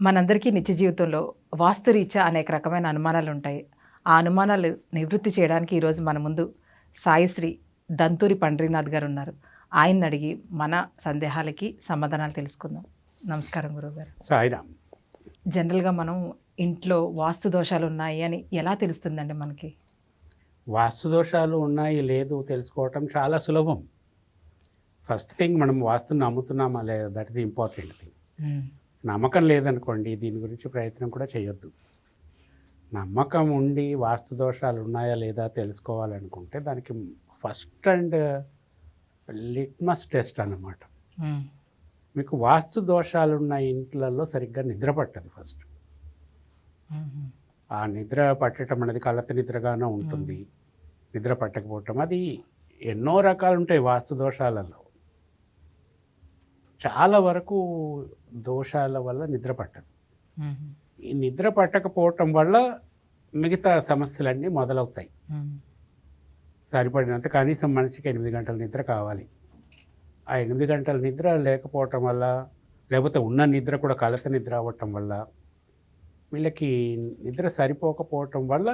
మనందరికీ నిత్య జీవితంలో వాస్తురీత్యా అనేక రకమైన అనుమానాలు ఉంటాయి. ఆ అనుమానాలు నివృత్తి చేయడానికి ఈరోజు మన ముందు సాయిశ్రీ దంతూరి పండ్రీనాథ్ గారు ఉన్నారు. ఆయన్ని అడిగి మన సందేహాలకి సమాధానాలు తెలుసుకుందాం. నమస్కారం గురువుగారు. సాయిరామ్. జనరల్గా మనం ఇంట్లో వాస్తు దోషాలు ఉన్నాయి అని ఎలా తెలుస్తుందండి మనకి? వాస్తు దోషాలు ఉన్నాయి లేదు తెలుసుకోవటం చాలా సులభం. ఫస్ట్ థింగ్ మనం వాస్తుని నమ్ముతున్నామా లేదా దట్ ఇస్ ఇంపార్టెంట్ థింగ్. నమ్మకం లేదనుకోండి దీని గురించి ప్రయత్నం కూడా చేయొద్దు. నమ్మకం ఉండి వాస్తు దోషాలు ఉన్నాయా లేదా తెలుసుకోవాలనుకుంటే దానికి ఫస్ట్ అండ్ లిట్మస్ టెస్ట్ అన్నమాట. మీకు వాస్తు దోషాలు ఉన్న ఇంట్లలో సరిగ్గా నిద్ర పట్టదు ఫస్ట్. ఆ నిద్ర పట్టడం అనేది కలత నిద్రగానే ఉంటుంది. నిద్ర పట్టకపోవటం అది ఎన్నో రకాలు ఉంటాయి వాస్తు దోషాలలో. చాలా వరకు దోషాల వల్ల నిద్ర పట్టదు. ఈ నిద్ర పట్టకపోవటం వల్ల మిగతా సమస్యలన్నీ మొదలవుతాయి. సరిపడినంత కనీసం మనిషికి ఎనిమిది గంటల నిద్ర కావాలి ఆ ఎనిమిది గంటల నిద్ర లేకపోవటం వల్ల లేకపోతే ఉన్న నిద్ర కూడా కలత నిద్ర అవ్వటం వల్ల వీళ్ళకి నిద్ర సరిపోకపోవటం వల్ల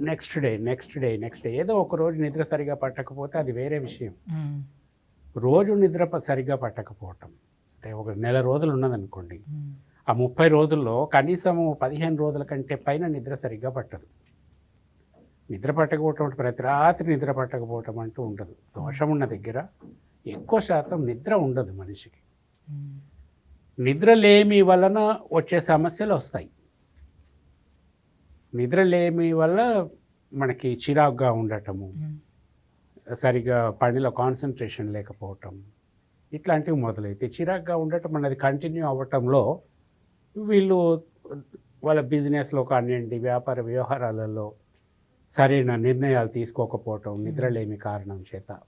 next day next day next day ఏదో ఒక రోజు నిద్ర సరిగా పట్టకపోతే అది వేరే విషయం. రోజు నిద్ర సరిగ్గా పట్టకపోవటం. అంటే ఒక నెల రోజులు ఉన్నదనుకోండి. ఆ ముప్పై రోజుల్లో కనీసం పదిహేను రోజుల కంటే పైన నిద్ర సరిగ్గా పట్టదు. నిద్ర పట్టకపోవటం అంటే ప్రతి రాత్రి నిద్ర పట్టకపోవటం అంటూ ఉండదు. దోషం ఉన్న దగ్గర ఎక్కువ శాతం నిద్ర ఉండదు మనిషికి. మ్మ్. నిద్రలేమి వలన వచ్చే సమస్యలు వస్తాయి. నిద్రలేమి వల్ల మనకి చిరాకుగా ఉండటము. సరిగా పనిలో కాన్సన్ట్రేషన్ లేకపోవటం ఇట్లాంటివి మొదలైతే చిరాకుగా ఉండటం అన్నది కంటిన్యూ అవ్వటంలో వీళ్ళు వాళ్ళ బిజినెస్లో కానివ్వండి వ్యాపార వ్యవహారాలలో సరైన నిర్ణయాలు తీసుకోకపోవటం నిద్రలేమి కారణం చేత.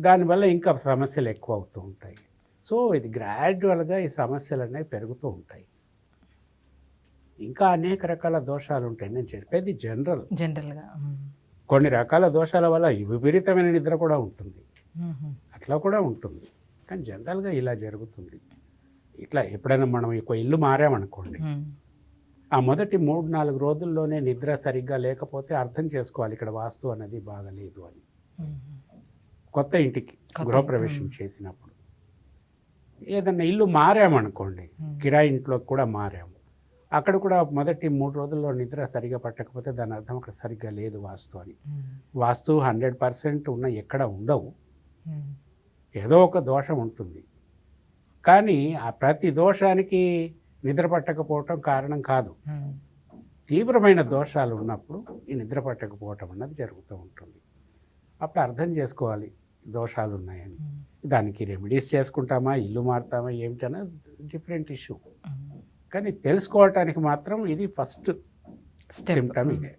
దానివల్ల ఇంకా సమస్యలు ఎక్కువ అవుతూ ఉంటాయి. సో ఇది గ్రాడ్యువల్గా ఈ సమస్యలు అనేవి పెరుగుతూ ఉంటాయి. ఇంకా అనేక రకాల దోషాలు ఉంటాయి. నేను చెప్పేది జనరల్ జనరల్గా. కొన్ని రకాల దోషాల వల్ల విపరీతమైన నిద్ర కూడా ఉంటుంది. అట్లా కూడా ఉంటుంది కానీ జనరల్గా ఇలా జరుగుతుంది ఇట్లా ఎప్పుడైనా మనం ఒక ఇల్లు మారామనుకోండి. ఆ మొదటి మూడు నాలుగు రోజుల్లోనే నిద్ర సరిగ్గా లేకపోతే అర్థం చేసుకోవాలి ఇక్కడ వాస్తు అనేది బాగలేదు అని. కొత్త ఇంటికి గృహప్రవేశం. చేసినప్పుడు ఏదన్నా ఇల్లు మారామనుకోండి. కిరాయి ఇంట్లోకి కూడా మారాము అక్కడ కూడా మొదటి మూడు రోజుల్లో నిద్ర సరిగా పట్టకపోతే దాని అర్థం అక్కడ సరిగ్గా లేదు వాస్తు అని మ్మ్. వాస్తు హండ్రెడ్ పర్సెంట్ ఉన్న ఎక్కడ ఉండవు మ్మ్. ఏదో ఒక దోషం ఉంటుంది కానీ ఆ ప్రతి దోషానికి నిద్ర పట్టకపోవటం కారణం కాదు మ్మ్. తీవ్రమైన దోషాలు ఉన్నప్పుడు ఈ నిద్ర పట్టకపోవటం అన్నది జరుగుతూ ఉంటుంది అప్పుడు అర్థం చేసుకోవాలి దోషాలు ఉన్నాయని. దానికి రెమెడీస్ చేసుకుంటామా ఇల్లు మారుతామా ఏమిటనే డిఫరెంట్ ఇష్యూ. కానీ తెలుసుకోవటానికి మాత్రం ఇది ఫస్ట్. సిమ్టమ్. ఇదే